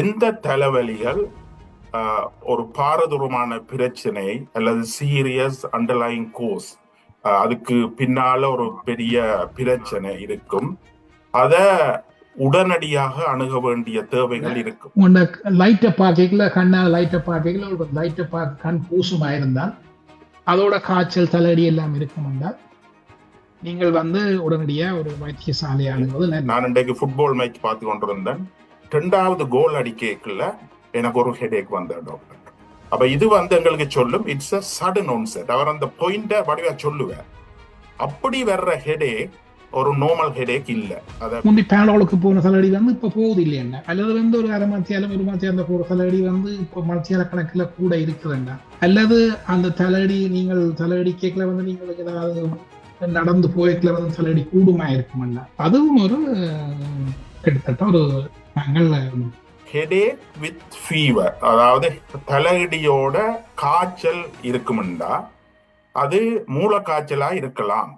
எந்த தலைவலிகள் ஒரு பாரதூரமான பிரச்சனை அல்லது சீரியஸ் அண்டர்லைங் கோர்ஸ் அதுக்கு பின்னால ஒரு பெரிய பிரச்சனை இருக்கும். அத உடனடியாக அணுக வேண்டிய தேவைகள் இருக்கும். லைட்டை பார்க்கல கண்ணால் லைட்டை பார்க்கல ஒரு லைட்டை பார்க்க கண் பூசுமா இருந்தால் அதோட காய்ச்சல் தலையடி எல்லாம் இருக்கும் என்றால் நீங்கள் வந்து உடனடியாக ஒரு வைத்தியசாலை அணுகுவது நான் இன்றைக்கு ஃபுட்பால் மேட்ச் பார்த்து கொண்டிருந்தேன். ரெண்டாவது கோல் அடிக்கல எனக்கு ஒரு ஹெடேக் வந்த டாக்டர் அப்ப இது வந்து எங்களுக்கு சொல்லும் இட்ஸ் அ சடன் ஒன்செட் அவர் அந்த பாயிண்ட வடிவா சொல்லுவார். அப்படி வர்ற ஹெடேக் ஒரு நார்மல் ஹெடேக் இல்ல. அத முந்தி பேலோளுக்கு போன சலடி வந்து இப்போ போகுது இல்லையா அல்லது வந்து ஒரு அரை மத்தியாலம் ஒரு மத்தியாலம் போற சலடி வந்து இப்போ மத்தியால கணக்குல கூட இருக்குதுண்டா அல்லது அந்த தலையடி நீங்கள் தலையடி கேட்கல வந்து நீங்கள் ஏதாவது நடந்து போய்க்கல வந்து தலையடி கூடுமா இருக்குமல்ல அதுவும் ஒரு கிட்டத்தட்ட ஒரு ஹெடேக் வித் ஃபீவர் அதாவது தலையடியோட காய்ச்சல் இருக்குமெண்டா அது மூல காய்ச்சலா இருக்கலாம்.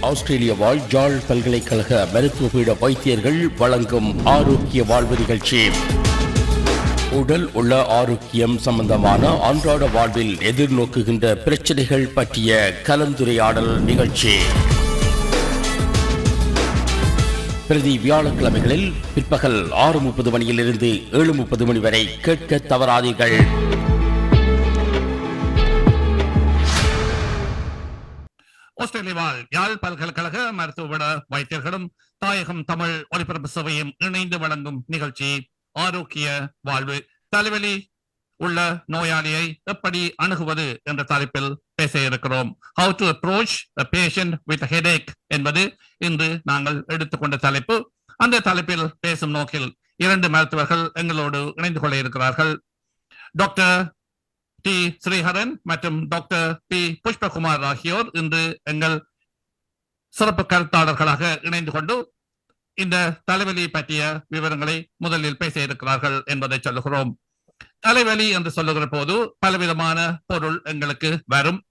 ஆஸ்திரேலிய வாழ் ஜாழ் பல்கலைக்கழக மருத்துவ பீட வைத்தியர்கள் வழங்கும் ஆரோக்கிய வாழ்வு நிகழ்ச்சி. உடல் உள்ள ஆரோக்கியம் சம்பந்தமான அன்றாட வாழ்வில் எதிர்நோக்குகின்ற பிரச்சனைகள் பற்றிய கலந்துரையாடல் நிகழ்ச்சி. பிரதி வியாழக்கிழமைகளில் பிற்பகல் ஆறு முப்பது மணியிலிருந்து ஏழு முப்பது மணி வரை கேட்க தவறாதீர்கள். ஆஸ்திரேலிய வாழ் யாழ் பல்கலைக்கழக மருத்துவ வைத்தியர்களும் தாயகம் தமிழ் ஒலிபரப்பு சபையும் இணைந்து வழங்கும் நிகழ்ச்சி ஆரோக்கிய வாழ்வு தலைவலி உள்ள நோயாளியை எப்படி அணுகுவது என்ற தலைப்பில் பேச இருக்கிறோம். How to approach patient with headache என்பது இன்று நாங்கள் எடுத்துக்கொண்ட தலைப்பு. அந்த தலைப்பில் பேசும் நோக்கில் இரண்டு மருத்துவர்கள் எங்களோடு இணைந்து கொள்ள இருக்கிறார்கள். டாக்டர் டி ஸ்ரீஹரன் மற்றும் டாக்டர் பி புஷ்பகுமார் ஆகியோர் இன்று எங்கள் சிறப்பு கருத்தாளர்களாக இணைந்து கொண்டு இந்த தலைவலி பற்றிய விவரங்களை முதலில் பேச இருக்கிறார்கள் என்பதை சொல்லுகிறோம். தலைவலி என்று சொல்லுகிற போது பலவிதமான பொருள் எங்களுக்கு வரும்.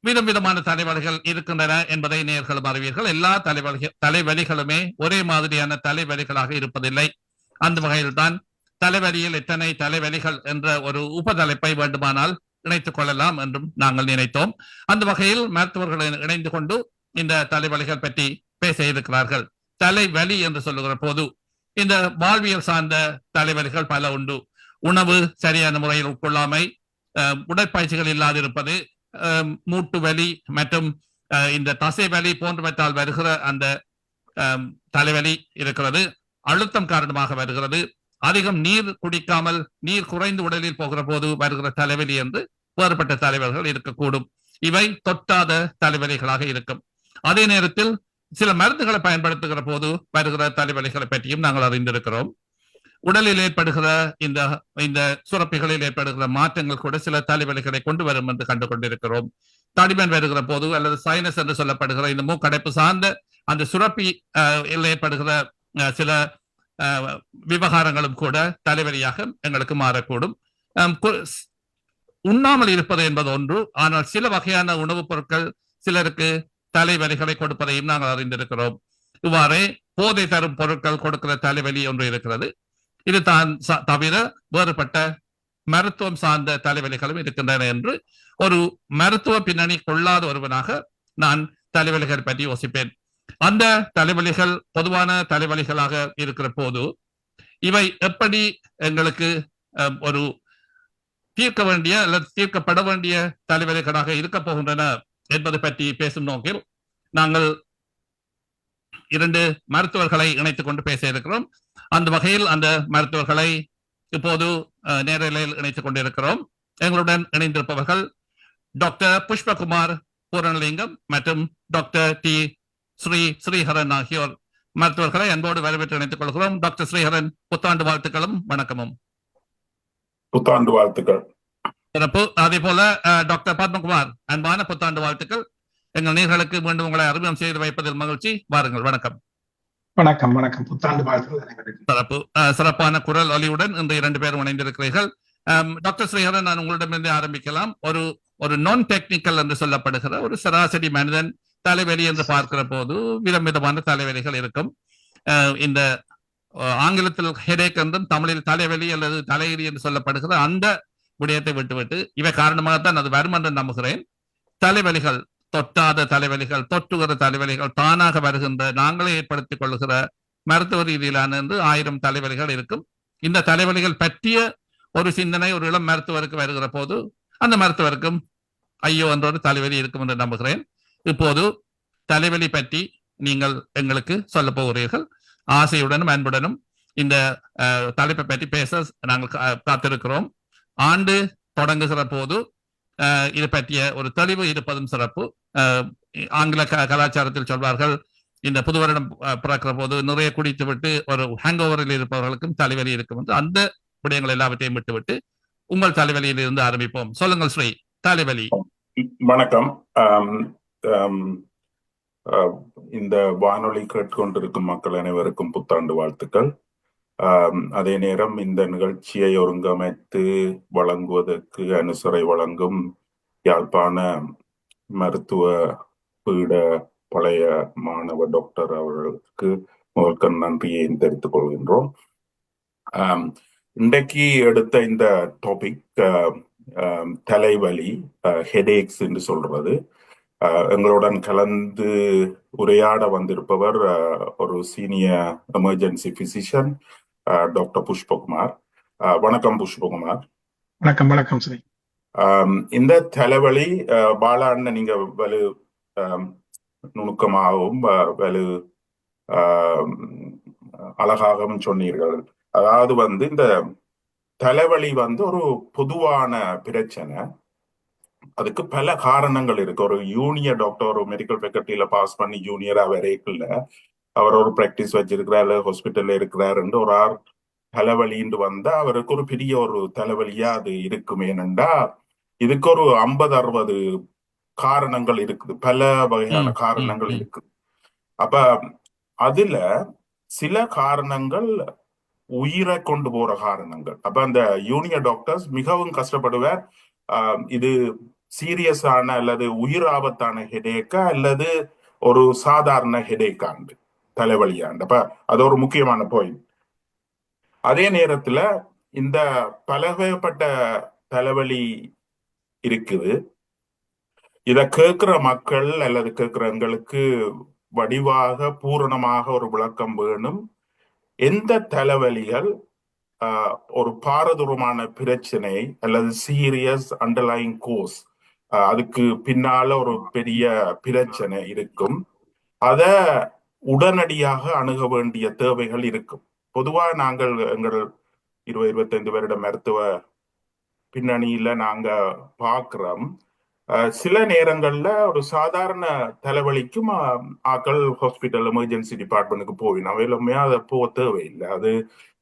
விதம் விதமான தலைவலிகள் இருக்கின்றன என்பதை நேர்களும் அறிவீர்கள். எல்லா தலைவலி தலைவலிகளுமே ஒரே மாதிரியான தலைவலிகளாக இருப்பதில்லை. அந்த வகையில்தான் தலைவலியில் எத்தனை தலைவலிகள் என்ற ஒரு உபதலைப்பை வேண்டுமானால் இணைத்துக் கொள்ளலாம் என்றும் நாங்கள் நினைத்தோம். அந்த வகையில் மருத்துவர்கள் இணைந்து கொண்டு இந்த தலைவலிகள் பற்றி பேச இருக்கிறார்கள். தலைவலி என்று சொல்லுகிற போது இந்த வாழ்வியல் சார்ந்த தலைவலிகள் பல உண்டு. உணவு சரியான முறையில் உட்கொள்ளாமை உடற்பயிற்சிகள் இல்லாதிருப்பது மூட்டு வலி மற்றும் இந்த தசை வலி போன்றவற்றால் வருகிற அந்த தலைவலி இருக்கிறது. அழுத்தம் காரணமாக வருகிறது. அதிகம் நீர் குடிக்காமல் நீர் குறைந்து உடலில் போகிற போது வருகிற தலைவலி என்று வேறுபட்ட தலைவர்கள் இருக்கக்கூடும். இவை தொட்டாத தலைவலிகளாக இருக்கும். அதே நேரத்தில் சில மருந்துகளை பயன்படுத்துகிற போது வருகிற தலைவலிகளை பற்றியும் நாங்கள் அறிந்திருக்கிறோம். உடலில் ஏற்படுகிற இந்த இந்த சுரப்பிகளில் ஏற்படுகிற மாற்றங்கள் கூட சில தலைவலிகளை கொண்டு வரும் என்று கண்டு கொண்டிருக்கிறோம் தடிமன் வருகிற போது அல்லது சைனஸ் என்று சொல்லப்படுகிற இந்த மூக்கடைப்பு சார்ந்த அந்த சுரப்பி ஏற்படுகிற அஹ், சில விவகாரங்களும் கூட தலைவலியாக எங்களுக்கு மாறக்கூடும். உண்ணாமல் இருப்பது என்பது ஒன்று. ஆனால் சில வகையான உணவுப் பொருட்கள் சிலருக்கு தலைவலிகளை கொடுப்பதையும் நாங்கள் அறிந்திருக்கிறோம். இவ்வாறே போதை தரும் பொருட்கள் கொடுக்கிற தலைவலி ஒன்று இருக்கிறது. இது தான் தவிர வேறுபட்ட மருத்துவம் சார்ந்த தலைவலிகளும் இருக்கின்றன என்று ஒரு மருத்துவ பின்னணி கொள்ளாத ஒருவனாக நான் தலைவலிகள் பற்றி யோசிப்பேன். அந்த தலைவலிகள் பொதுவான தலைவலிகளாக இருக்கிற போது இவை எப்படி எங்களுக்கு அஹ், ஒரு தீர்க்க வேண்டிய அல்லது தீர்க்கப்பட வேண்டிய தலைவலிகளாக இருக்க போகின்றன என்பது பற்றி பேசும் நோக்கில் நாங்கள் இரண்டு மருத்துவர்களை இணைத்துக் கொண்டு பேச இருக்கிறோம். அந்த வகையில் அந்த மருத்துவர்களை இப்போது நேரலையில் இணைத்துக் கொண்டிருக்கிறோம். எங்களுடன் இணைந்திருப்பவர்கள் டாக்டர் புஷ்பகுமார் பூரணலிங்கம் மற்றும் டாக்டர் டி ஸ்ரீ ஸ்ரீஹரன் ஆகியோர் மருத்துவர்களை அன்போடு வரவேற்று இணைத்துக் கொள்கிறோம். டாக்டர் ஸ்ரீஹரன் புத்தாண்டு வாழ்த்துக்களும் வணக்கமும். புத்தாண்டு வாழ்த்துக்கள். சிறப்பு. அதே போல டாக்டர் பத்மகுமார் அன்பான புத்தாண்டு வாழ்த்துக்கள். எங்கள் நேர்களுக்கு மீண்டும் உங்களை அறிமுகம் செய்து வைப்பதில் மகிழ்ச்சி. வாருங்கள் வணக்கம். வணக்கம் வணக்கம். புத்தாண்டு வாழ்த்துக்கள் சிறப்பு சிறப்பான குரல் ஒலியுடன் இந்த இரண்டு பேரும் இணைந்திருக்கிறீர்கள். டாக்டர் ஸ்ரீஹரன் நான் உங்களிடமிருந்து ஆரம்பிக்கலாம். ஒரு ஒரு நான் டெக்னிக்கல் என்று சொல்லப்படுகிற ஒரு சராசரி மனிதன் தலைவலி என்று பார்க்கிற போது விதம் விதமான தலைவலிகள் இருக்கும். இந்த ஆங்கிலத்தில் ஹெடேக் என்றும் தமிழில் தலைவலி அல்லது தலையிடி என்று சொல்லப்படுகிற அந்த விடயத்தை விட்டுவிட்டு இவை காரணமாகத்தான் அது வரும் என்று நம்புகிறேன். தலைவலிகள் தொட்டாத தலைவலிகள் தொற்றுகிற தலைவலிகள் தானாக வருகின்ற நாங்களே ஏற்படுத்திக் கொள்கிற மருத்துவ ரீதியிலான என்று ஆயிரம் தலைவலிகள் இருக்கும். இந்த தலைவலிகள் பற்றிய ஒரு சிந்தனை ஒரு இளம் மருத்துவருக்கு வருகிற போது அந்த மருத்துவருக்கும் ஐயோ என்ற ஒரு தலைவலி இருக்கும் என்று நம்புகிறேன். இப்போது தலைவலி பற்றி நீங்கள் எங்களுக்கு சொல்ல போகிறீர்கள். ஆசையுடனும் அன்புடனும் இந்த தலைப்பை பற்றி பேச நாங்கள் காத்திருக்கிறோம். ஆண்டு தொடங்குகிற போது இது பற்றிய ஒரு தெளிவு இருப்பதும் சிறப்பு. ஆங்கில க- கலாச்சாரத்தில் சொல்வார்கள் இந்த புது வருடம் பிறக்கிற போது நிறைய குடித்து விட்டு ஒரு ஹேங் ஓவரில் இருப்பவர்களுக்கும் தலைவலி இருக்கும் என்று அந்த விடயங்கள் எல்லாவற்றையும் விட்டுவிட்டு உங்கள் தலைவலியில் இருந்து ஆரம்பிப்போம். சொல்லுங்கள் ஸ்ரீ தலைவலி. வணக்கம். ஆஹ், இந்த வானொலி கேட்டுக்கொண்டிருக்கும் மக்கள் அனைவருக்கும் புத்தாண்டு வாழ்த்துக்கள். அதே நேரம் இந்த நிகழ்ச்சியை ஒருங்கமைத்து வழங்குவதற்கு அனுசரை வழங்கும் யாழ்ப்பாண மருத்துவ பீட பழைய மாணவ டாக்டர் அவர்களுக்கு முதற்கண் நன்றியை தெரிவித்துக் கொள்கின்றோம். இன்றைக்கு எடுத்த இந்த டாபிக் தலைவலி ஹெடேக்ஸ் என்று சொல்றது. எங்களுடன் கலந்து உரையாட வந்திருப்பவர் ஒரு senior emergency physician doctor Pushpakumar. வணக்கம் புஷ்பகுமார். வணக்கம் வணக்கம் ஆம், இந்த தலைவலி ஆஹ் பாலாண்ண நீங்க வலு நுணுக்கமாகவும் வலு அழகாகவும் சொன்னீர்கள். அதாவது வந்து இந்த தலைவலி வந்து ஒரு பொதுவான பிரச்சனை. அதுக்கு பல காரணங்கள் இருக்கு. ஒரு ஜூனியர் டாக்டர் ஒரு மெடிக்கல் ஃபேக்கல்ட்டியில பாஸ் பண்ணி ஜூனியரா வரைக்குள்ள அவர் ஒரு பிராக்டிஸ் வச்சிருக்கிறாரு ஹாஸ்பிட்டல்ல இருக்கிறாருன்னு ஒரு ஆர் தலைவலின்னு வந்தா அவருக்கு ஒரு பெரிய ஒரு தலைவலியா அது இருக்கும். ஏனென்றா இதுக்கு ஒரு ஐம்பது அறுபது காரணங்கள் இருக்குது. பல வகையான காரணங்கள். இருக்கு அப்ப அதுல சில காரணங்கள் உயிரை கொண்டு போற காரணங்கள். அப்ப அந்த யூனியர் டாக்டர்ஸ் மிகவும் கஷ்டப்படுவார். ஆஹ் இது சீரியஸான அல்லது உயிர் ஆபத்தான ஹெடேக்கா அல்லது ஒரு சாதாரண ஹெடேக்காண்டு தலைவலியாண்டு அப்ப அது ஒரு முக்கியமான பாயிண்ட் அதே நேரத்துல இந்த பலவகைப்பட்ட தலைவலி இருக்குது. இத கேட்கிற மக்கள் அல்லது கேட்கிறவங்களுக்கு வடிவாக பூரணமாக ஒரு விளக்கம் வேணும். எந்த தலைவலிகள் ஆஹ், ஒரு பாரதூரமான பிரச்சனை அல்லது சீரியஸ் அண்டர்லைங் கோர்ஸ் அதுக்கு பின்னால ஒரு பெரிய பிரச்சனை இருக்கும். அத உடனடியாக அணுக வேண்டிய தேவைகள் இருக்கும். பொதுவாக நாங்கள் எங்கள் இருபது இருபத்தைந்து வருட மருத்துவ பின்னணியில நாங்க பார்க்கிறோம் சில நேரங்கள்ல ஒரு சாதாரண தலைவலிக்கும் ஆக்கள் ஹாஸ்பிட்டல் எமர்ஜென்சி டிபார்ட்மெண்ட்டுக்கு போவேன். அவையிலுமே அதை போக தேவையில்லை. அது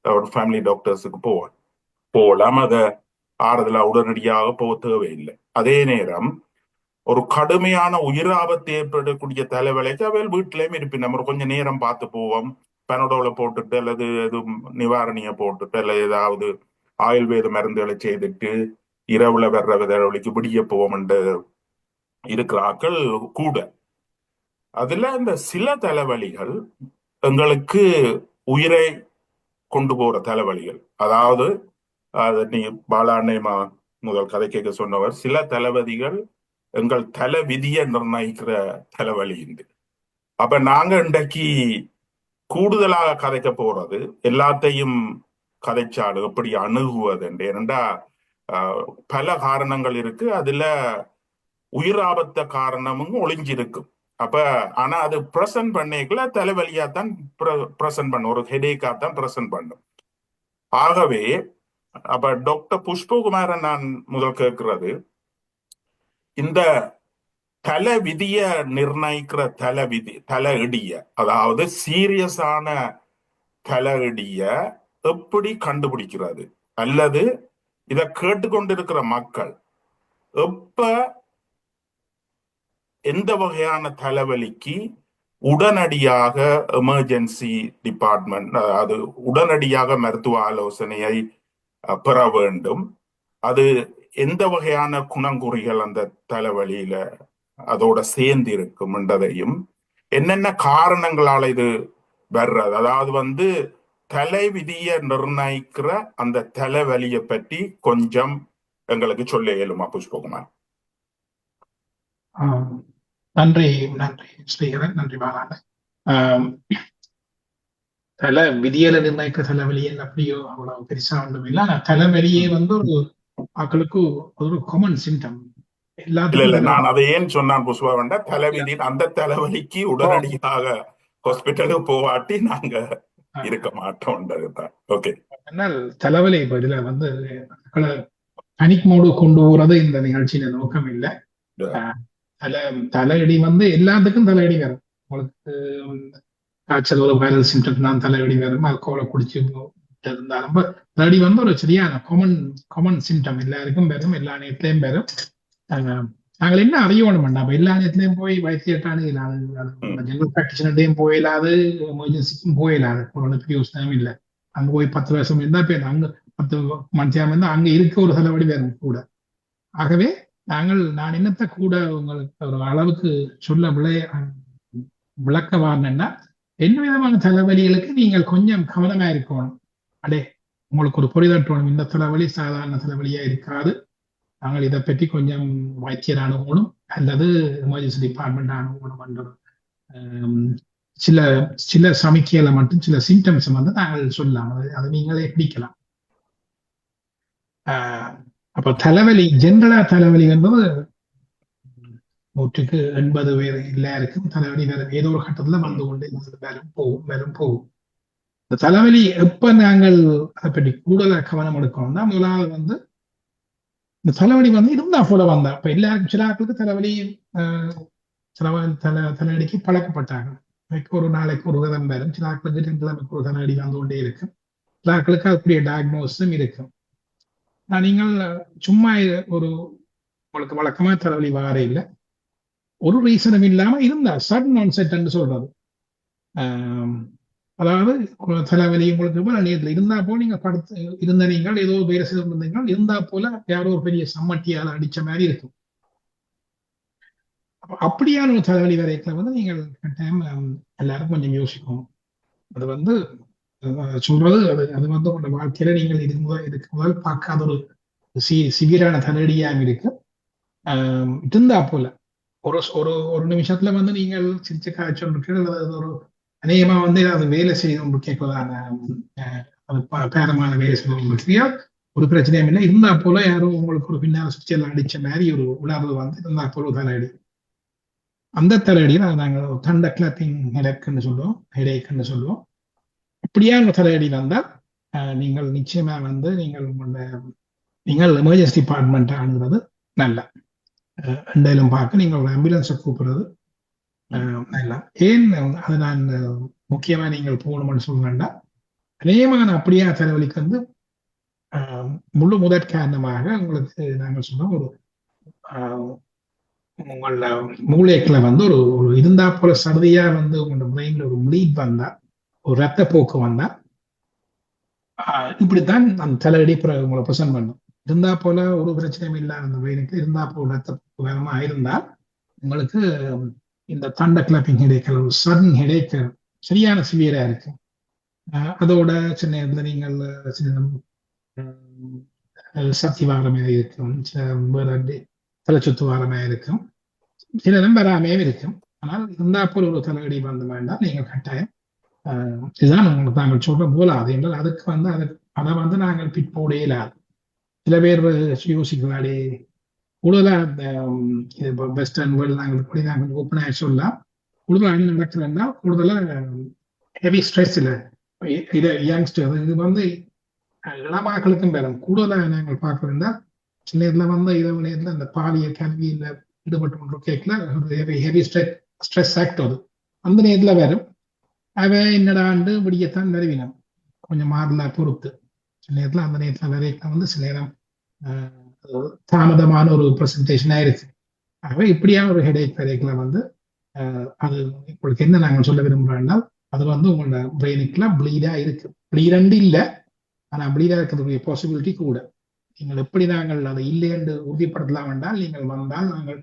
ஒரு ஃபேமிலி டாக்டர்ஸுக்கு போவோம் போகலாம். அதை ஆறுதலா உடனடியாக போக தேவையில்லை. அதே நேரம் ஒரு கடுமையான உயிராபத்தை ஏற்படக்கூடிய தலைவலைக்கு அவள் வீட்டிலேயும் இருப்பின் நம்ம கொஞ்சம் நேரம் பார்த்து போவோம். பெனடோல போட்டுட்டு அல்லது எதுவும் நிவாரணியை போட்டுட்டு அல்லது ஏதாவது ஆயுர்வேத மருந்துகளை செய்துட்டு இரவுல வர்ற தலைவலிக்கு விடிய போவோம் என்று இருக்கிற ஆக்கள் கூட. அதுல இந்த சில தலைவலிகள் எங்களுக்கு உயிரை கொண்டு போற தலைவலிகள். அதாவது அது நீ பாலாண்ணயமா முதல் கதை கேட்க சொன்னவர் சில தளபதிகள் எங்கள் தலை விதியை நிர்ணயிக்கிற தலைவலி உண்டு அப்ப நாங்க இன்றைக்கு கூடுதலாக கதைக்க போறது எல்லாத்தையும் கதைச்சாடு எப்படி அணுகுவது என்று. ஆஹ், பல காரணங்கள் இருக்கு. அதுல உயிர் ஆபத்த காரணமும் ஒளிஞ்சிருக்கும். அப்ப ஆனா அது பிரசன்ட் பண்ணிக்கல தலைவலியா தான் பிரசன்ட் பண்ணும். ஒரு ஹெடேக்கா தான் பிரசன்ட் பண்ணும். ஆகவே அப்ப டாக்டர் புஷ்பகுமாரன் நான் முதல் கேட்கிறது இந்த தலை விதிய நிர்ணயிக்கிற தலை விதி தலை இடிய அதாவது சீரியஸான தலை இடிய எப்படி கண்டுபிடிக்கிறது? அல்லது இத கேட்டுக்கொண்டிருக்கிற மக்கள் எப்ப எந்த வகையான தலைவலிக்கு உடனடியாக எமர்ஜென்சி டிபார்ட்மெண்ட் அது உடனடியாக மருத்துவ ஆலோசனையை பெற வேண்டும். அது எந்த வகையான குணங்குறிகள் அந்த தலைவலியில அதோட சேர்ந்து இருக்கும் என்றதையும் என்னென்ன காரணங்களால இது வர்றது? அதாவது வந்து தலை விதியை நிர்ணயிக்கிற அந்த தலைவலியை பற்றி கொஞ்சம் எங்களுக்கு சொல்ல இயலுமா புஷ்பகுமார்? நன்றி நன்றி ஸ்ரீகரன். நன்றி பாலான தலை விதியில நிர்ணயிக்கிற தலைவலியில் அப்படியோ அவ்வளவு பெருசா ஒன்றும் இல்லை ஆனா தலைவலியே வந்து ஒரு மக்களுக்கு ஒரு காமன் சிம்டம் இல்ல நான் அதை ஏன் சொன்னான் புஷ்பா வேண்டாம் தலைவிதி அந்த தலைவலிக்கு உடனடியாக ஹாஸ்பிட்டலுக்கு போவாட்டி நாங்க இருக்க மாட்டோம்ன்றதுதான் ஓகே ஆனால் தலைவலி இப்ப இதுல வந்து பனிக் மோடு கொண்டு போறது இந்த நிகழ்ச்சியில நோக்கம் இல்லை. தலை தலையடி வந்து எல்லாத்துக்கும் தலையடி வரும். உங்களுக்கு காய்ச்சல் ஒரு வைரல் சிம்டம் தான் தலையடி வரும். அல்கோலை குடிச்சு இருந்தாலும் தலையடி வந்து ஒரு சரியான காமன் காமன் சிம்டம் எல்லாருக்கும் பெறும் எல்லா நேரத்திலையும் பெறும் நாங்கள் என்ன அறியணும் நம்ம எல்லா நேரத்திலையும் போய் வைத்தியட்டானு இல்லாது ஜெனரல் பிராக்டிஷனர்டையும் போயிடாது எமர்ஜென்சிக்கும் போயிடாது ஒரு யோசனையும் இல்லை. அங்க போய் பத்து வருஷம் இருந்தா இப்ப அங்க பத்து மனுஷன் இருந்தா அங்க இருக்க ஒரு செலவடி வரும் கூட. ஆகவே நாங்கள் நான் என்னத்த கூட உங்களுக்கு ஒரு அளவுக்கு சொல்ல விளைய விளக்க வாரணும்னா என்ன விதமான தலைவலிகளுக்கு நீங்கள் கொஞ்சம் கவனமா இருக்கணும். அடே உங்களுக்கு ஒரு புரிதட்டணும் இந்த தலைவலி சாதாரண தலைவலியா இருக்காது. நாங்கள் இதை பற்றி கொஞ்சம் வைத்தியர் அணுகணும். அல்லது எமர்ஜென்சி டிபார்ட்மெண்ட் அணுகணும் என்ற சில சில சமிக்கையில மட்டும் சில சிம்டம்ஸ் வந்து நாங்கள் சொல்லலாம். அது அதை நீங்களே பிடிக்கலாம். ஆஹ் அப்ப தலைவலி ஜென்ரலா தலைவலி என்பது நூற்றுக்கு எண்பது பேர் எல்லாருக்கும் தலைவலி வரும் ஏதோ ஒரு கட்டத்துல வந்து கொண்டு வரும் போகும் வரும் போகும். இந்த தலைவலி எப்ப நாங்கள் அதை பற்றி கூடுதலா கவனம் எடுக்கணும்னா முதலாவது வந்து இந்த தலைவலி வந்து இருந்தா போல வந்தா இப்ப எல்லாருக்கும் சில ஆட்களுக்கு தலைவலி ஆஹ் சில தலை தலையடிக்கு பழக்கப்பட்டாங்க ஒரு நாளைக்கு ஒரு விதம் வரும். சில ஆட்களுக்கு ரெண்டு கிழமைக்கு ஒரு தலையடி வந்து கொண்டே இருக்கும். சில ஆட்களுக்கு அதுக்குரிய டயக்னோஸும் இருக்கும். நீங்கள் சும்மா ஒரு உங்களுக்கு வழக்கமா தலைவலி வார இல்லை. ஒரு ரீசனும் இல்லாம இருந்தா சடன் செட்ன்னு சொல்றது. அதாவது தலைவலியும் தலைவலி உங்களுக்கு போல நேரத்தில் இருந்தா போல நீங்க படுத்து இருந்த நீங்கள் ஏதோ வேலை செய்து இருந்தீங்கள் இருந்தா போல யாரோ ஒரு பெரிய சம்மட்டியால அடிச்ச மாதிரி இருக்கும். அப்படியான ஒரு தலைவலி வரைக்கும் வந்து நீங்கள் டைம் எல்லாரும் கொஞ்சம் யோசிக்கும் அது வந்து சொல்றது அது அது வந்து உங்களோட வாழ்க்கையில நீங்கள் இது முதல் இதுக்கு முதல் பார்க்காத ஒரு சி சிவியரான தலையடியாக இருக்கு இருந்தா போல. ஒரு ஒரு ஒரு நிமிஷத்துல வந்து நீங்கள் சிரிச்ச காய்ச்சல் இருக்கு அல்லது ஒரு அநேகமா வந்து அது வேலை செய்து கேட்கறதான அஹ், அது பேரமான வேலை செய்யணும் இருக்கியா ஒரு பிரச்சனையும் இல்லை. இருந்தா போல யாரும் உங்களுக்கு ஒரு பின்னால் சுவிட்செல்லாம் அடிச்ச மாதிரி ஒரு உணர்வு வந்து இருந்தா போல தலையடி. அந்த தலையடியை நாங்கள் தண்ட கிளப்பிங் ஹெடக்குன்னு சொல்லுவோம். ஹெடேக்குன்னு சொல்லுவோம். அப்படியான தலையடி வந்தால் நீங்கள் நிச்சயமா வந்து நீங்கள் உங்களோட நீங்கள் எமர்ஜென்சி டிபார்ட்மெண்ட் அணுகிறது நல்ல. ரெண்டையிலும் பார்க்க நீங்கள் ஒரு ஆம்புலன்ஸை கூப்பிடுறது நல்ல ஏன் அதை நான் முக்கியமா நீங்கள் போகணும்னு சொல்லுங்கன்னா அநேகமான அப்படியா தலைவலிக்கு வந்து முழு முதற் காரணமாக உங்களுக்கு நாங்கள் சொன்னோம் ஒரு உங்களோட மூளைக்குள்ள வந்து ஒரு ஒரு இருந்தா போல சடுதியா வந்து உங்களோட பிரெயின்ல ஒரு ப்ளீட் வந்தா ஒரு ரத்த போக்கு வந்தா இப்படித்தான் அந்த தலையடி உங்களை ப்ரெசென்ட் பண்ணும். இருந்தா போல ஒரு பிரச்சனையும் இல்லாத அந்த பிரெயினுக்கு இருந்தா போல ரத்த போக்கு வேகமா இருந்தால் உங்களுக்கு இந்த தண்ட கிளப்பிங் ஹெடேக்கள் ஒரு சடன் ஹெடேக் சரியான சிவியரா இருக்கு. ஆஹ் அதோட சில நேரத்தில் நீங்கள் சில சக்தி வாரமாக இருக்கும். சில வேற தலைச்சுத்து இருக்கும். சில நேரம் வராமே இருக்கும். ஆனால் இருந்தா போல ஒரு தலையடி வந்து வேண்டாம். நீங்கள் கட்டாயம் ஆஹ் இதுதான் உங்களுக்கு நாங்கள் சொல்ற போலாது என்றால் அதுக்கு வந்து அது அதை வந்து நாங்கள் பிற்போட இயலாது சில பேர் யோசிக்கிறாடே கூடுதலா இது இப்போ வெஸ்டர்ன் வேர்ல்டு நாங்கள் இப்படி நாங்கள் ஓப்பனாக சொல்லலாம் கூடுதலா என்ன நடக்குதுன்னா கூடுதலா ஹெவி ஸ்ட்ரெஸ் இல்லை இது யங்ஸ்டர் இது வந்து இளமாக்களுக்கும் பேரும் கூடுதலா நாங்கள் பார்க்கறதா சின்ன இதில் வந்து இரவு நேரத்தில் அந்த பாலியல் கல்வியில் ஈடுபட்டு கொண்டு கேட்கல ஹெவி ஸ்ட்ரெஸ் ஸ்ட்ரெஸ் ஆக்ட் அது அந்த நேரத்தில் வரும் அவன் என்னடா ஆண்டு விடியத்தான் வருவினம் கொஞ்சம் மாறல பொறுத்து சில நேரத்தில் அந்த நேரத்தில் வரைக்கும் வந்து சில நேரம் ஆஹ், தாமதமான ஒரு ப்ரெசன்டேஷன் ஆயிடுச்சு ஆகவே இப்படியான ஒரு ஹெடேக் வரைக்குல வந்து ஆஹ், அது உங்களுக்கு என்ன நாங்கள் சொல்ல விரும்புகிறோம்னா அது வந்து உங்களோட பிரெயினுக்குலாம் ப்ளீடா இருக்கு. ப்ளீடண்டு இல்லை ஆனால் ப்ளீடா இருக்கிறதுடைய பாசிபிலிட்டி கூட. நீங்கள் எப்படி நாங்கள் அதை இல்லை என்று உறுதிப்படுத்தலாம் என்றால் நீங்கள் வந்தால் நாங்கள்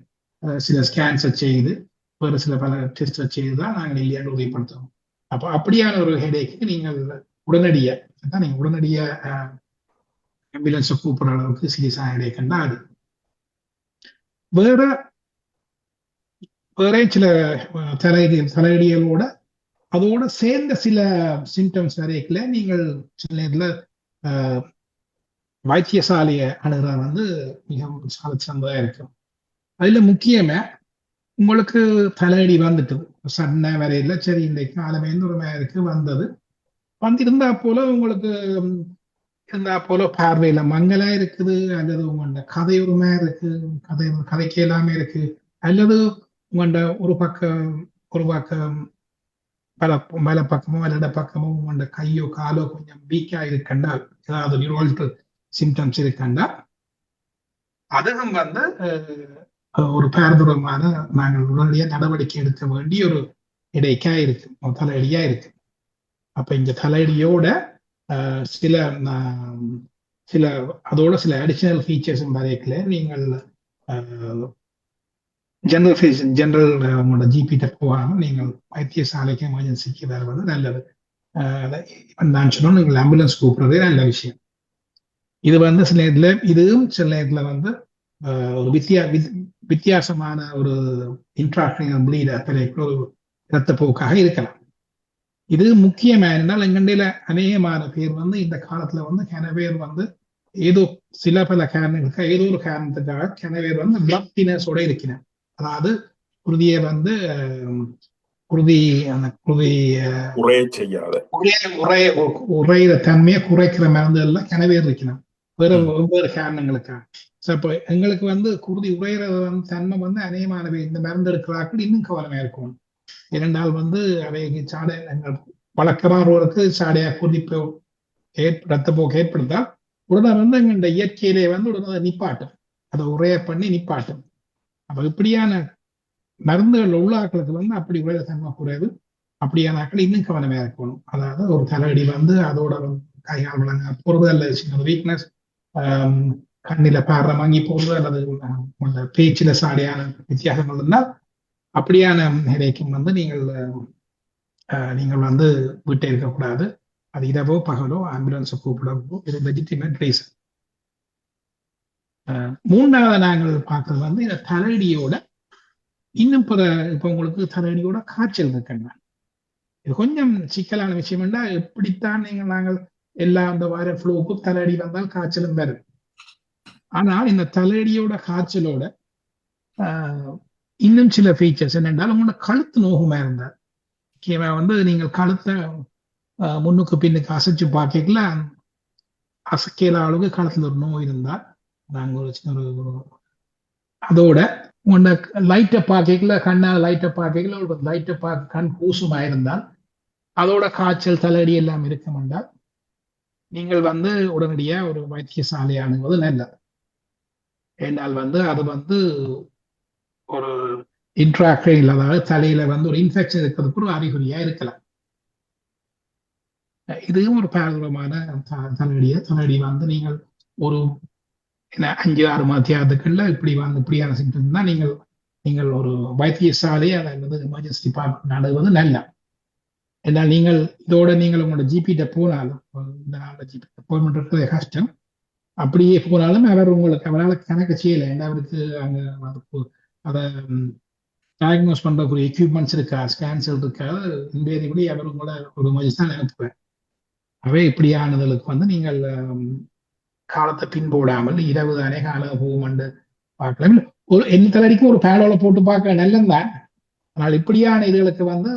சில ஸ்கேன்ஸை செய்து வேறு சில பல டெஸ்ட்டை செய்து தான் நாங்கள் இல்லையாண்டு உறுதிப்படுத்துவோம். அப்போ அப்படியான ஒரு ஹெடேக்கு நீங்கள் உடனடியாக அதான் உடனடியாக ஆம்புலன்ஸை கூப்பிடுற அளவுக்கு சீரியஸாக ஹெடேக் கண்டா அது. வேற வேற சில தலை தலையடி தலையடிகளோட அதோட சேர்ந்த சில சிம்டம்ஸ் வரைக்கல நீங்கள் சில நேரத்தில் வைத்தியசாலையை அணுகிறது வந்து மிகவும் சால சிறந்ததாக இருக்கும். அதுல முக்கியமே உங்களுக்கு தலையடி வந்துட்டு சன்ன வரையில சரி இந்த காலமே ஒரு மேருக்கு வந்தது. வந்திருந்தா போல உங்களுக்கு ம், இருந்தா போல பார்வையில மங்கலா இருக்குது அல்லது உங்களோட கதை ஒரு மாதிரி இருக்கு கதை கதைக்கு எல்லாமே இருக்கு அல்லது உங்களோட ஒரு பக்கம் ஒரு பக்கம் பல மேல பக்கமோ அல்லட பக்கமோ உங்களோட கையோ காலோ கொஞ்சம் வீக்கா இருக்கண்டா ஏதாவது நியூரல் சிம்டம்ஸ் இருக்கண்டா அதுவும் வந்து ஒரு பேரதுரமான நாங்கள் உடனடியாக நடவடிக்கை எடுக்க வேண்டிய ஒரு இடைக்கா இருக்கு தலையடியா இருக்கு. அப்ப இந்த தலையடியோட சில சில அதோட சில அடிஷனல் ஃபீச்சர்ஸும் வரைக்கல நீங்கள் ஜெனரல் ஃபீஸ் ஜெனரல் உங்களோட ஜிபிட்ட போகாம நீங்கள் வைத்தியசாலைக்கு எமர்ஜென்சிக்கு வருவது நல்லது. அஹ், நான் சொன்னோம் நீங்கள் ஆம்புலன்ஸ் கூப்பிடுறதே நல்ல விஷயம். இது வந்து சில இதில் இதுவும் சில நேரத்துல வந்து ஒரு வித்தியா வித்தியாசமான ஒரு இன்ட்ராக்டிங் ப்ளீட் ஒரு இரத்தப்போக்காக இருக்கலாம். இது முக்கியமா இருந்தால் எங்கண்டையில அநேகமான பேர் வந்து இந்த காலத்துல வந்து கன பேர் வந்து ஏதோ சில பல காரணங்களுக்காக ஏதோ ஒரு காரணத்துக்காக கன பேர் வந்து பிளட் தினஸோட இருக்கிறேன் அதாவது குருதியை வந்து குருதி அந்த குருதி உரைய செய்யாத. உரைய உரைய உரையிற தன்மையை குறைக்கிற மருந்துகள்ல கன பேர் இருக்கணும் வேற வெவ்வேறு காரணங்களுக்காக இப்போ எங்களுக்கு வந்து குருதி உரையிறது வந்து தன்மை வந்து அநேகமான பேர் இந்த மருந்து எடுக்கிறார்கள் இன்னும் கவனமா இருக்கும் இரண்டால் வந்து அவைக்கு சாடை எங்கள் ஒருவருக்கு சாடையா குதிப்பு ரத்தப்போக்கு ஏற்படுத்தால் உடனே வந்து எங்க இயற்கையிலே வந்து உடனே நிப்பாட்டும். அதை உரைய பண்ணி நிப்பாட்டும். அப்ப இப்படியான மருந்துகள் உள்ளாக்களுக்கு வந்து அப்படி உரைய தன்மை குறைவு அப்படியான ஆக்கள் இன்னும் கவனமா இருக்கணும். அதாவது ஒரு தலையடி வந்து அதோட வந்து கையால் விளங்க போறது அல்லது சின்ன வீக்னஸ் கண்ணில பாடுற வாங்கி போறது அல்லது பேச்சில பேச்சுல சாடையான வித்தியாசங்கள் இருந்தால் அப்படியான நிலைக்கும் வந்து நீங்கள் நீங்கள் வந்து வீட்டை இருக்கக்கூடாது. அது இரவோ பகலோ ஆம்புலன்ஸை கூப்பிடவோ இது லெஜிட்டிமேட் ரீசன் மூன்றாவது நாங்கள் பார்க்கறது வந்து இந்த தலையடியோட இன்னும் பிற இப்போ உங்களுக்கு தலையடியோட காய்ச்சல் இருக்குங்க. இது கொஞ்சம் சிக்கலான விஷயம் என்றா எப்படித்தான் நீங்கள் நாங்கள் எல்லா அந்த வார ஃப்ளோவுக்கும் தலையடி வந்தால் காய்ச்சலும் வரும். ஆனால் இந்த தலையடியோட காய்ச்சலோட ஆஹ், இன்னும் சில ஃபீச்சர்ஸ் என்னென்றால் உங்களோட கழுத்து நோகுமா இருந்தால். முக்கியமா வந்து நீங்கள் கழுத்தை ஆஹ், முன்னுக்கு பின்னுக்கு அசைச்சு பார்க்கல. அசைக்கிற அளவுக்கு கழுத்துல ஒரு நோய் இருந்தால் நாங்கள் ஒரு சின்ன ஒரு அதோட உன்னை லைட்டை பார்க்கல கண்ணால் லைட்டை பார்க்கல ஒரு லைட்டை பார்க்க கண் கூசுமா இருந்தால் அதோட காய்ச்சல் தலையடி எல்லாம் இருக்க என்றால் நீங்கள் வந்து உடனடியா ஒரு வைத்தியசாலை அணுகுவது நல்லது. ஏனால் வந்து அது வந்து ஒரு இன்ட்ராக்டில் அதாவது தலையில வந்து ஒரு இன்ஃபெக்ஷன் இருக்கிறதுக்கு ஒரு அறிகுறியா இருக்கலாம். இதுவும் ஒரு பாரதூரமான தலையடிய தலையடி வந்து நீங்கள் ஒரு என்ன அஞ்சு ஆறு மாத்தியாதுக்குள்ள இப்படி வந்து இப்படியான சிம்டம் தான் நீங்கள் நீங்கள் ஒரு வைத்தியசாலை அல்லது எமர்ஜென்சி டிபார்ட்மெண்ட் அணுகுவது நல்ல. ஏன்னா நீங்கள் இதோட நீங்கள் உங்களோட ஜிபிட்ட போனாலும் இந்த நாளில் ஜிபி அப்பாயின்மெண்ட் இருக்கிறது கஷ்டம். அப்படியே போனாலும் அவர் உங்களுக்கு அவரால் கணக்கு செய்யலை. ஏன்னா அவருக்கு அங்கே அதை டயக்னோஸ் பண்ணுறக்கூடிய எக்யூப்மெண்ட்ஸ் இருக்கா? ஸ்கேன்ஸ் இருக்கா? இன்வேரியபடி அவர் உங்களை ஒரு மஜிஸ் தான் அனுப்புவார் அவை இப்படியானதுக்கு வந்து நீங்கள் காலத்தை பின்போடாமல் இரவு தானே காலம் போகுமென்று பார்க்கலாம். ஒரு எந்த தலைக்கும் ஒரு பேடோல போட்டு பார்க்க நல்லந்தான் ஆனால் இப்படியான இதுகளுக்கு வந்து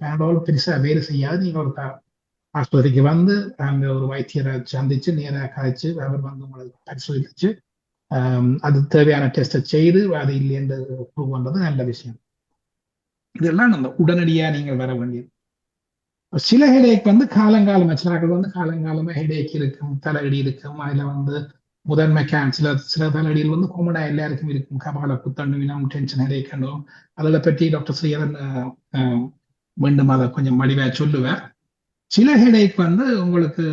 பேடோல் பெருசாக வேறு செய்யாது. நீங்க ஒரு ஆஸ்பத்திரிக்கு வந்து அங்கே ஒரு வைத்தியரை சந்திச்சு நேராக கழிச்சு அவர் வந்து உங்களை பரிசோதிச்சு அது தேவையான டெஸ்ட்டை செய்து அது இல்லை என்று ப்ரூவ் பண்றது நல்ல விஷயம் இதெல்லாம் நம்ம உடனடியா நீங்கள் வர வேண்டியது சில ஹெடேக் வந்து காலங்காலமா சிலர்கள் வந்து காலங்காலமா ஹெடேக் இருக்கும் தலையடி இருக்கும் அதுல வந்து முதன்மை கேன் சில சில தலையடிகள் வந்து கோமடா எல்லாருக்கும் இருக்கும் கபால புத்தண்டு வினம் டென்ஷன் ஹெடேக் கண்டும் அதில் பற்றி டாக்டர் ஸ்ரீதரன் அஹ், மீண்டும் அதை கொஞ்சம் மடிவாக சொல்லுவேன் சில ஹெடேக் வந்து உங்களுக்கு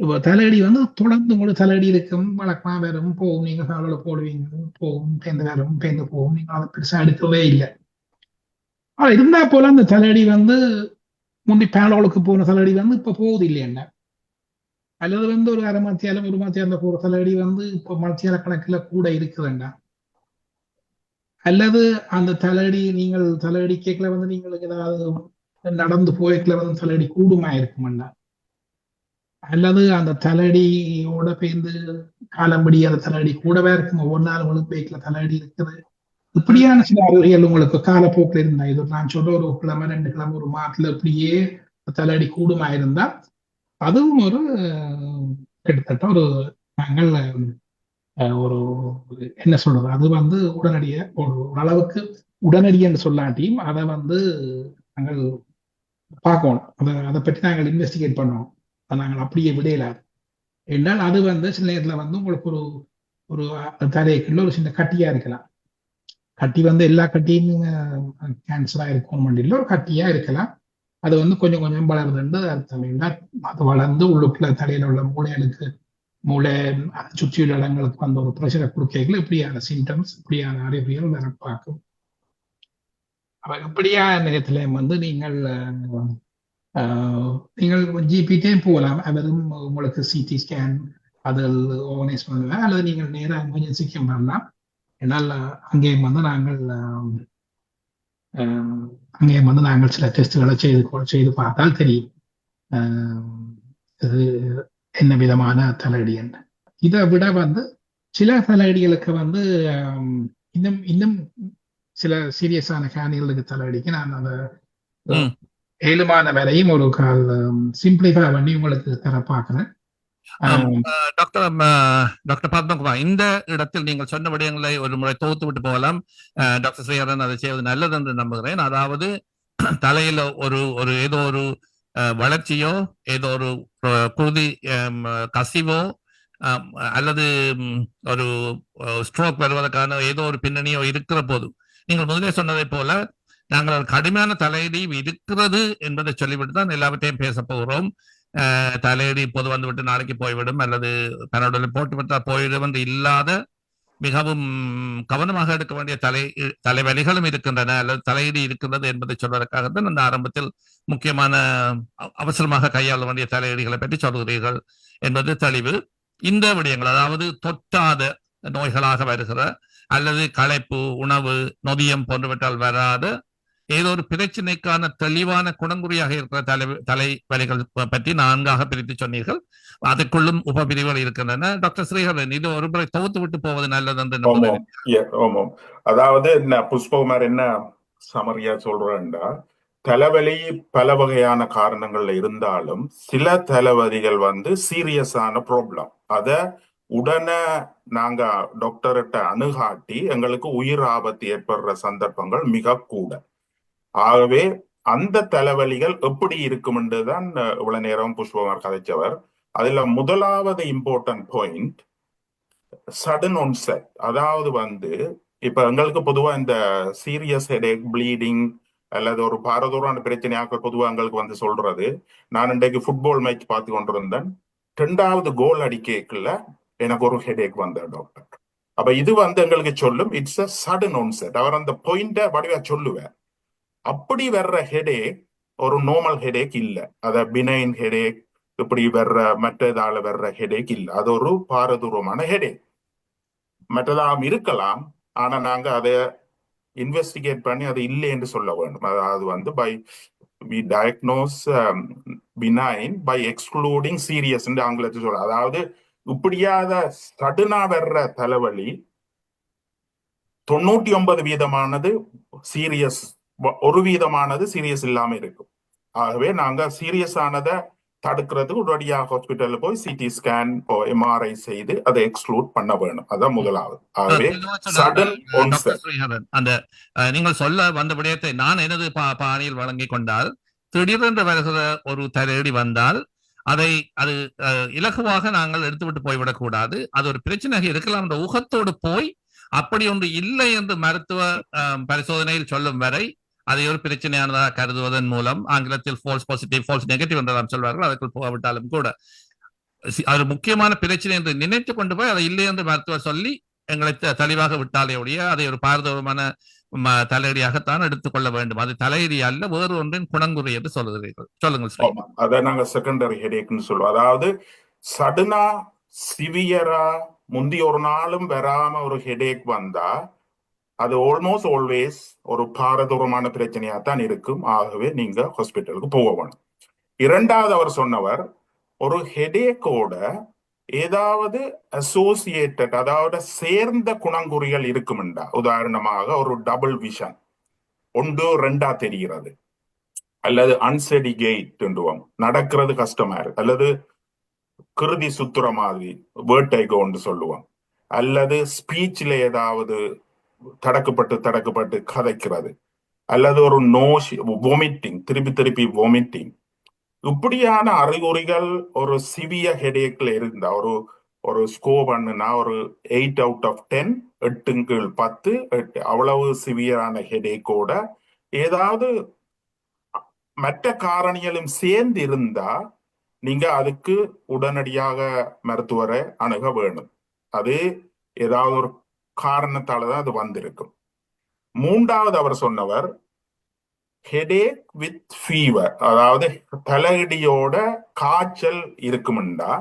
இப்போ தலையடி வந்து தொடர்ந்து உங்களுக்கு தலையடி இருக்கும். வழக்கமா வரும் போகும். நீங்க சாலோட போடுவீங்க. போகும். பேந்து வரும். பேந்து போகும். நீங்க அதை பெருசா எடுக்கவே இல்லை. ஆனா இருந்தா போல அந்த தலையடி வந்து முந்தி பேனோலுக்கு போன தலையடி வந்து இப்ப போகுது இல்லை என்ன? அல்லது வந்து ஒரு அரை மத்தியாலம் ஒரு மத்தியால போற தலையடி வந்து இப்ப மத்தியால கணக்குல கூட இருக்குதுண்டா அல்லது அந்த தலையடி நீங்கள் தலையடி கேட்கல வந்து நீங்கள் ஏதாவது நடந்து போய்க்கல வந்து தலையடி கூடுமா இருக்குமெண்டா அல்லது அந்த தலையடியோட பேர்ந்து காலம்படி அந்த தலையடி கூடவே இருக்கும் ஒவ்வொரு நாள் உங்களுக்கு பேக்கில தலையடி இருக்குது. இப்படியான சில அறிவியல் உங்களுக்கு காலப்போக்கில் இருந்தா இது நான் சொல்ற ஒரு கிழமை ரெண்டு கிழமை ஒரு மாதத்துல இப்படியே தலையடி கூடுமா இருந்தா அதுவும் ஒரு கிட்டத்தட்ட ஒரு நாங்கள் ஒரு என்ன சொல்றது? அது வந்து உடனடிய ஒரு ஓரளவுக்கு உடனடியன்னு சொல்லாட்டியும் அதை வந்து நாங்கள் பார்க்கணும். அதை அதை பற்றி நாங்கள் இன்வெஸ்டிகேட் பண்ணோம் அதை நாங்கள் அப்படியே விடையலாம் என்றால் அது வந்து சில நேரத்தில் வந்து உங்களுக்கு ஒரு ஒரு தரைக்குள்ள ஒரு சின்ன கட்டியா இருக்கலாம். கட்டி வந்து எல்லா கட்டியும் கேன்சராக இருக்கும் இல்லை ஒரு கட்டியா இருக்கலாம். அது வந்து கொஞ்சம் கொஞ்சம் வளருதுன்னு அர்த்தம் இல்லை அது வளர்ந்து உள்ளுக்குள்ள தலையில உள்ள மூளைகளுக்கு மூளை சுற்றியுள்ள இடங்களுக்கு வந்து ஒரு ப்ரெஷரை கொடுக்கல இப்படியான சிம்டம்ஸ் இப்படியான அறிவியல் நிரப்பாக்கும் பார்க்கும். அப்ப இப்படியா நேரத்துல வந்து நீங்கள் நீங்கள் ஜிபிட்டே போகலாம் அவரும் உங்களுக்கு சிடி ஸ்கேன் அதில் ஆர்கனைஸ் பண்ணுவேன் அல்லது நீங்கள் நேராக எமர்ஜென்சிக்கும் வரலாம் என்னால் அங்கேயும் வந்து நாங்கள் அங்கேயும் வந்து நாங்கள் சில டெஸ்ட்டுகளை செய்து செய்து பார்த்தால் தெரியும் இது என்ன விதமான தலையடி என்ன இதை விட வந்து சில தலையடிகளுக்கு வந்து இன்னும் இன்னும் சில சீரியஸான கேணிகளுக்கு தலையடிக்கு நான் அந்த ஏழுமான வரையும் ஒரு கால் சிம்பிளிஃபை பண்ணி உங்களுக்கு தர பார்க்கிறேன். டாக்டர் டாக்டர் பத்மகுமார் இந்த இடத்தில் நீங்கள் சொன்ன விடயங்களை ஒரு முறை தொகுத்து விட்டு போகலாம். டாக்டர் ஸ்ரீஹரன் அதை செய்வது நல்லது என்று நம்புகிறேன். அதாவது தலையில ஒரு ஒரு ஏதோ ஒரு வளர்ச்சியோ ஏதோ ஒரு குருதி கசிவோ அல்லது ஒரு ஸ்ட்ரோக் வருவதற்கான ஏதோ ஒரு பின்னணியோ இருக்கிற போது நீங்கள் முதலே சொன்னதை போல நாங்கள் கடுமையான தலையடி இருக்கிறது என்பதை சொல்லிவிட்டு தான் எல்லாவற்றையும் பேச போகிறோம். அஹ் தலையடி இப்போது வந்துவிட்டு நாளைக்கு போய்விடும் அல்லது பனோடில் போட்டு விட்டால் போய்விடும் என்று இல்லாத மிகவும் கவனமாக எடுக்க வேண்டிய தலை தலைவலிகளும் இருக்கின்றன அல்லது தலையீடு இருக்கின்றது என்பதை சொல்வதற்காகத்தான் அந்த ஆரம்பத்தில் முக்கியமான அவசரமாக கையாள வேண்டிய தலையீடுகளை பற்றி சொல்கிறீர்கள் என்பது தெளிவு. இந்த விடயங்கள் அதாவது தொட்டாத நோய்களாக வருகிற அல்லது களைப்பு உணவு நொதியம் போன்றவற்றால் வராத ஏதோ ஒரு பிரச்சனைக்கான தெளிவான குணங்குறியாக இருக்கிற தலை தலைவலிகள் பற்றி நான்காக பிரித்து சொன்னீர்கள். அதற்குள்ளும் உபபிரிவுகள் இருக்கின்றன. டாக்டர் ஸ்ரீஹரன் இது ஒரு முறை தொகுத்து விட்டு போவது நல்லது என்று அதாவது என்ன புஷ்பகுமார் என்ன சமரியா சொல்றேன்டா தலைவலி பல வகையான காரணங்கள்ல இருந்தாலும் சில தலைவலிகள் வந்து சீரியஸான ப்ராப்ளம். அத உடனே நாங்க டாக்டர்கிட்ட அணுகாட்டி எங்களுக்கு உயிர் ஆபத்து ஏற்படுற சந்தர்ப்பங்கள் மிக கூட ஆகவே அந்த தலைவலிகள் எப்படி இருக்கும்னு தான் இவ்வளவு நேரம் புஷ்பகுமார் கதைச்சவர் அதுல முதலாவது இம்பார்ட்டன்ட் பாயிண்ட் சடன் ஒன்செட் அதாவது வந்து இப்ப எங்களுக்கு பொதுவா இந்த சீரியஸ் ஹெடேக் ப்ளீடிங் அல்லது ஒரு பாரதூரான பிரச்சனையாக்கள் பொதுவா எங்களுக்கு வந்து சொல்றது. நான் இன்றைக்கு ஃபுட்பால் மேட்ச் பார்த்து கொண்டிருந்தேன். ரெண்டாவது கோல் அடிக்கல எனக்கு ஒரு ஹெடேக் வந்த டாக்டர் அப்ப இது வந்து எங்களுக்கு சொல்லும் இட்ஸ் அ சடன் ஒன்செட் அவர் அந்த பாயிண்ட வடிவா சொல்லுவேன் அப்படி வர்ற ஹெடேக் ஒரு நார்மல் ஹெடேக் இல்லை. அத பினைன் ஹெடேக் இப்படி வர்ற மற்றதால வர்ற ஹெடேக் இல்லை. அது ஒரு பாரதூரமான ஹெடேக் மற்றதாம் இருக்கலாம் ஆனா நாங்க அதை இன்வெஸ்டிகேட் பண்ணி அது இல்லை என்று சொல்ல வேண்டும். அதாவது வந்து by we diagnose benign by excluding serious ஆங்கிலத்தில் சொல்ல அதாவது இப்படியாத சடுனா வர்ற தலைவலி தொண்ணூற்றி ஒன்பது வீதமானது சீரியஸ் ஒரு வீதமானது சீரியஸ் இல்லாம இருக்கும். ஆகவே நாங்க சீரியஸ் ஆனதை தடுக்கிறதுக்கு உடனடியாக ஹாஸ்பிட்டல்ல போய் சிடி ஸ்கேன் எம்ஆர்ஐ செய்து அதை எக்ஸ்க்ளூட் பண்ண வேணும். அதான் முதலாவது. ஆகவே அந்த நீங்கள் சொல்ல வந்த விடயத்தை நான் எனது பாணியில் வழங்கிக் கொண்டால் திடீரென்று வருகிற ஒரு தலையடி வந்தால் அதை அது இலகுவாக நாங்கள் எடுத்துவிட்டு போய்விடக் கூடாது அது ஒரு பிரச்சனையாக இருக்கலாம். என்ற ஊகத்தோடு போய் அப்படி ஒன்று இல்லை என்று மருத்துவ பரிசோதனையில் சொல்லும் வரை அதை ஒரு பிரச்சனையானதாக கருதுவதன் மூலம் ஆங்கிலத்தில் ஃபால்ஸ் பாசிட்டிவ் ஃபால்ஸ் நெகட்டிவ் என்றெல்லாம் சொல்வார்கள் அதற்குள் போகாவிட்டாலும் கூட. அது முக்கியமான பிரச்சனை என்று நினைத்து கொண்டு போய் அதை இல்லை என்று மருத்துவர் சொல்லி எங்களை தெளிவாக விட்டாலே ஒழிய அதை ஒரு பாரதூரமான தலையடியாகத்தான் எடுத்துக்கொள்ள வேண்டும். அது தலையடி அல்ல வேறு ஒன்றின் குணங்குறை என்று சொல்லுகிறீர்கள். சொல்லுங்கள் ஸ்ரீ அதை நாங்க செகண்டரி ஹெடேக்னு சொல்லுவோம். அதாவது சடனா சிவியரா முந்தி ஒரு நாளும் வராம ஒரு ஹெடேக் வந்தா அது ஆல்மோஸ்ட் ஆல்வேஸ் ஒரு பாரதூரமான பிரச்சனையா தான் இருக்கும். ஆகவே நீங்க ஹாஸ்பிட்டலுக்கு போக வேணும். இரண்டாவது அவர் சொன்னவர் ஒரு ஹெடேக்கோட ஏதாவது அசோசியேட்டட் அதாவது சேர்ந்த குணங்குறிகள் இருக்குமெண்டா? உதாரணமாக ஒரு டபுள் விஷன் ஒன்று ரெண்டா தெரிகிறது. அல்லது அன்செடி கெயிட்ன்றோம் நடக்கிறது கஷ்டமா இருக்கு. அல்லது கிருதி சுத்துற மாதிரி வேர்டைகோன்னு சொல்லுவோம் அல்லது ஸ்பீச்ல ஏதாவது தடக்கப்பட்டு தடக்கப்பட்டு கதைக்கிறது. அல்லது ஒரு நோஷ் வாமிட்டிங் திருப்பி திருப்பி வாமிட்டிங் இப்படியான அறிகுறிகள் ஒரு சிவிய ஹெடேக்கில் இருந்தா ஒரு ஒரு ஸ்கோர் பண்ணுனா ஒரு எயிட் அவுட் ஆஃப் டென் எட்டுங்கள் பத்து எட்டு அவ்வளவு சிவியரான ஹெடேக்கோட ஏதாவது மற்ற காரணிகளும் சேர்ந்து இருந்தா நீங்க அதுக்கு உடனடியாக மருத்துவரை அணுக வேணும். அது ஏதாவது ஒரு காரணத்தால தான் அது வந்திருக்கும் மூன்றாவது அவர் சொன்னவர் ஹெடேக் வித் ஃபீவர் அதாவது தலையடியோட காய்ச்சல் இருக்குமெண்டா?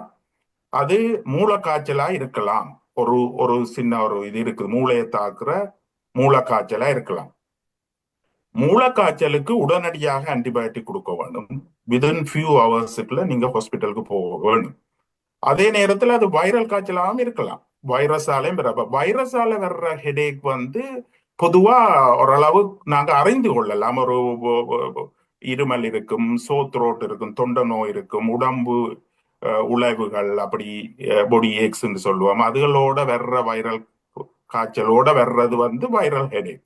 அது மூலக்காய்ச்சலா இருக்கலாம். ஒரு ஒரு சின்ன ஒரு இது இருக்குது. மூளையை தாக்குற மூலக்காய்ச்சலா இருக்கலாம். மூலக்காய்ச்சலுக்கு உடனடியாக ஆன்டிபயோட்டிக் கொடுக்க வேண்டும் விதின் ஃபியூ ஹவர்ஸுக்குள்ள நீங்க ஹாஸ்பிட்டலுக்கு போக வேணும். அதே நேரத்தில் அது வைரல் காய்ச்சலாகவும் இருக்கலாம். வைரஸாலையும் வர வைரஸால வர்ற ஹெடேக் வந்து பொதுவா ஓரளவு நாங்க அறிந்து கொள்ளலாம். ஒரு இருமல் இருக்கும் சோத்ரோட் இருக்கும் தொண்டை நோய் இருக்கும் உடம்பு உழைவுகள் அப்படி பொடி ஏக்ஸ்ன்னு சொல்லுவோம். அதுகளோட வர்ற வைரல் காய்ச்சலோட வர்றது வந்து வைரல் ஹெடேக்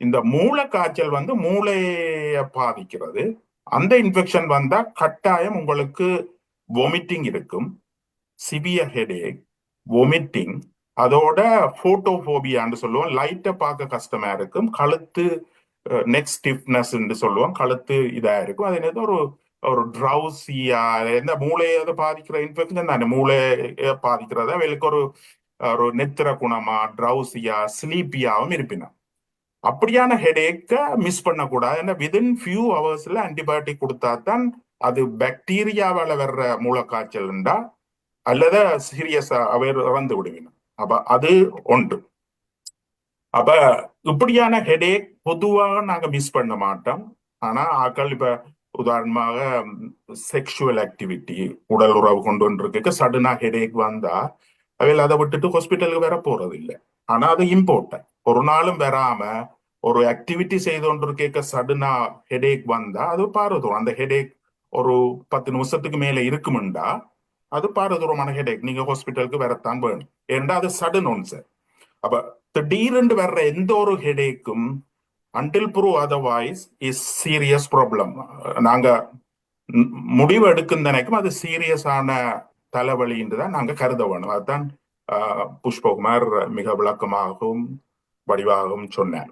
இந்த மூளை காய்ச்சல் வந்து மூளையை பாதிக்கிறது. அந்த இன்ஃபெக்ஷன் வந்தா கட்டாயம் உங்களுக்கு வாமிட்டிங் இருக்கும். சிவியர் ஹெடேக் வொமிட்டிங் அதோட போட்டோபோபியான்னு சொல்லுவோம். லைட்டை பார்க்க கஷ்டமா இருக்கும். கழுத்து நெக் ஸ்டிஃப்னஸ் சொல்லுவோம். கழுத்து இதா இருக்கும். அது என்னது? ஒரு ஒரு ட்ரௌசியா எந்த மூளையை அதை பாதிக்கிற இன்ஃபெக்ஷன் தானே. மூளையை பாதிக்கிறத? அவளுக்கு ஒரு ஒரு நெத்திர குணமா ட்ரௌசியா ஸ்லீப்பியாவும் இருப்பினா அப்படியான ஹெடேக்கை மிஸ் பண்ணக்கூடாது. ஏன்னா விதின் ஃபியூ ஹவர்ஸ்ல ஆன்டிபயோட்டிக் கொடுத்தா தான் அது பாக்டீரியாவால வர்ற மூளைக்காய்ச்சல்ண்டா அல்லது சீரியஸா அவர் இறந்து விடுவினர் அப்ப அது ஒன்று. அப்ப இப்படியான ஹெடேக் பொதுவாக நாங்க மிஸ் பண்ண மாட்டோம். ஆனா ஆக்கள் இப்ப உதாரணமாக செக்ஷுவல் ஆக்டிவிட்டி உடல் உறவு கொண்டு வந்திருக்கு சடனா ஹெடேக் வந்தா அவையில் அதை விட்டுட்டு ஹாஸ்பிட்டலுக்கு வர போறது இல்லை ஆனா அது இம்பார்ட்டன்ட் ஒரு நாளும் வராம ஒரு ஆக்டிவிட்டி செய்து கொண்டிருக்க சடனா ஹெடேக் வந்தா அது பாருதும் அந்த ஹெடேக் ஒரு பத்து நிமிஷத்துக்கு மேல இருக்குமெண்டா அது பாரதூரமான ஹெடேக் நீங்க ஹாஸ்பிட்டலுக்கு வரத்தான் வேணும் ஏன்னா அது சடன் ஒன்ஸ் அப்ப திடீரென்று வர்ற எந்த ஒரு ஹெடேக்கும் until prove otherwise is serious problem நாங்க முடிவு எடுக்கும் நினைக்கும் அது சீரியஸான தலைவலின்னு தான் நாங்க கருத வேணும் அதுதான் ஆஹ், புஷ்பகுமார் மிக விளக்கமாகவும் வடிவாகவும் சொன்னார்